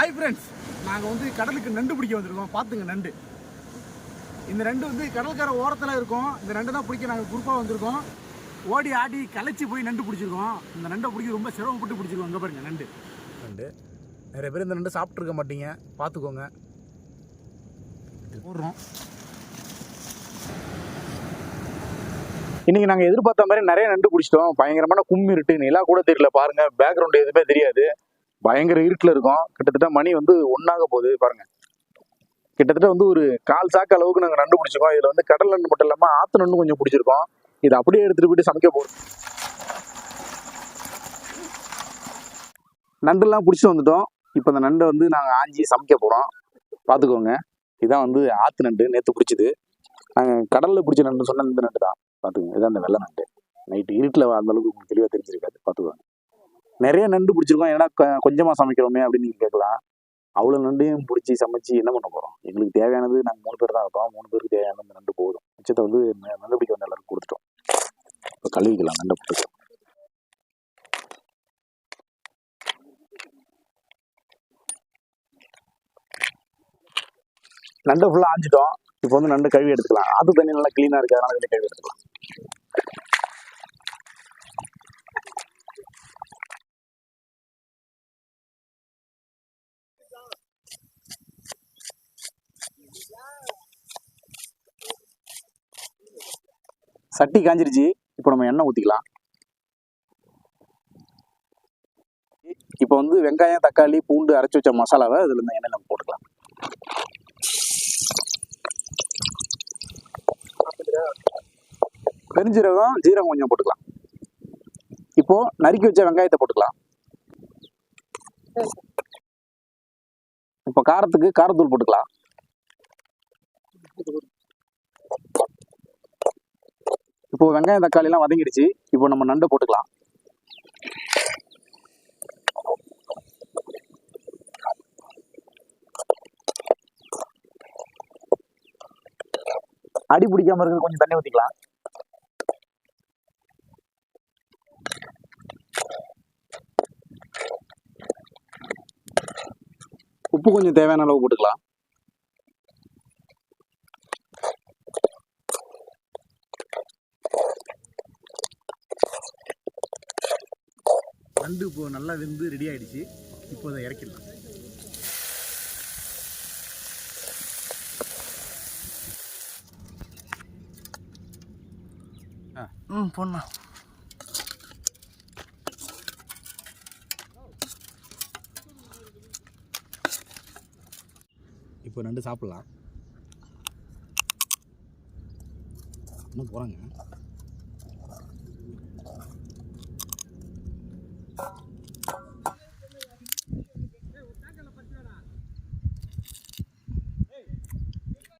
Hi friends நாங்கள் வந்து கடலுக்கு நண்டு பிடிக்க வந்திருக்கோம். பார்த்துங்க நண்டு. இந்த நண்டு வந்து கடற்கரை ஓரத்தில் இருக்கும். இந்த நண்டு தான் பிடிக்க நாங்கள் குரூப்பாக வந்திருக்கோம். ஓடி ஆடி களைச்சி போய் நண்டு பிடிச்சிருக்கோம். இந்த நண்டை பிடிக்க ரொம்ப சிரமப்பட்டு பிடிச்சிருக்கோம். இங்கே பாருங்க நண்டு. நண்டு. நிறைய பேர் இந்த நண்டு சாப்பிட்ருக்க மாட்டீங்க. பார்த்துக்கோங்க போடுறோம். இன்னைக்கு நாங்கள் எதிர்பார்த்த மாதிரி நிறைய நண்டு பிடிச்சிட்டோம். பயங்கரமான கும்மி இருட்டு நிலா கூட தெரியல பாருங்க. பேக்ரவுண்ட் எதுவுமே தெரியாது. பயங்கர இருட்டில் இருக்கும். கிட்டத்தட்ட மணி வந்து ஒன்றாக போகுது. பாருங்க. கிட்டத்தட்ட வந்து ஒரு கால் சாக்கு அளவுக்கு நாங்கள் நண்டு பிடிச்சிருக்கோம். இதில் வந்து கடல் நண்டு மட்டும் இல்லாமல் ஆற்று நண்டு கொஞ்சம் பிடிச்சிருக்கோம். இதை அப்படியே எடுத்துகிட்டு போயிட்டு சமைக்க போகிறோம் நண்டுலாம் பிடிச்சிட்டு வந்துட்டோம். இப்போ அந்த நண்டை வந்து நாங்கள் ஆஞ்சி சமைக்க போகிறோம் பார்த்துக்கோங்க இதான் வந்து ஆற்று நண்டு. நேற்று பிடிச்சிது. நாங்கள் கடலில் பிடிச்ச நண்டு சொன்ன இந்த நண்டு தான். பார்த்துக்கோங்க இதான் அந்த வெள்ளை நண்டு. நைட்டு இருட்டில் அந்த அளவுக்கு உங்களுக்கு தெளிவாக தெரிஞ்சிருக்காது. பார்த்துக்கோங்க நிறைய நண்டு பிடிச்சிருக்கோம். ஏன்னா கொஞ்சமாக சமைக்கிறோமே அப்படின்னு நீங்கள் கேட்கலாம். அவ்வளோ நண்டையும் பிடிச்சி சமைச்சு என்ன பண்ண போகிறோம் எங்களுக்கு தேவையானது நாங்கள் மூணு பேர் தான் இருக்கோம். மூணு பேருக்கு தேவையானது அந்த நண்டு போதும். மிச்சத்தை வந்து நண்டு பிடிக்க வந்து எல்லாருக்கும் கொடுத்துட்டோம். இப்போ கழுவிக்கலாம் நண்டை போட்டு. நண்டை ஃபுல்லாக ஆஞ்சிட்டோம். இப்போ வந்து நண்டு கழுவி எடுத்துக்கலாம். அது தண்ணி நல்லா க்ளீனாக இருக்கு. அதனால இதில் கழுவி எடுத்துக்கலாம். சட்டி காஞ்சிருச்சு. இப்போ நம்ம எண்ணெய் ஊற்றிக்கலாம் இப்போ வந்து வெங்காயம் தக்காளி பூண்டு அரைச்சி வச்ச மசாலாவை இதில் இந்த எண்ணெய் நம்ம போட்டுக்கலாம். பெருஞ்சீரகம் ஜீரகம் கொஞ்சம் போட்டுக்கலாம். இப்போ நறுக்கி வச்ச வெங்காயத்தை போட்டுக்கலாம். இப்போ காரத்துக்கு காரத்தூள் போட்டுக்கலாம். இப்போ வெங்காயம் தக்காளி எல்லாம் வதங்கிடுச்சு. இப்போ நம்ம நண்டை போட்டுக்கலாம். அடி பிடிக்காம இருக்க கொஞ்சம் தண்ணி ஊற்றிக்கலாம் உப்பு கொஞ்சம் தேவையான அளவு போட்டுக்கலாம். நண்டு இப்போ நல்லா வெந்து ரெடி ஆயிடுச்சு. இப்போ அதை இறக்கிடலாம். ம் போடலாம் இப்போ நண்டு சாப்பிடலாம். இன்னும் போகிறாங்க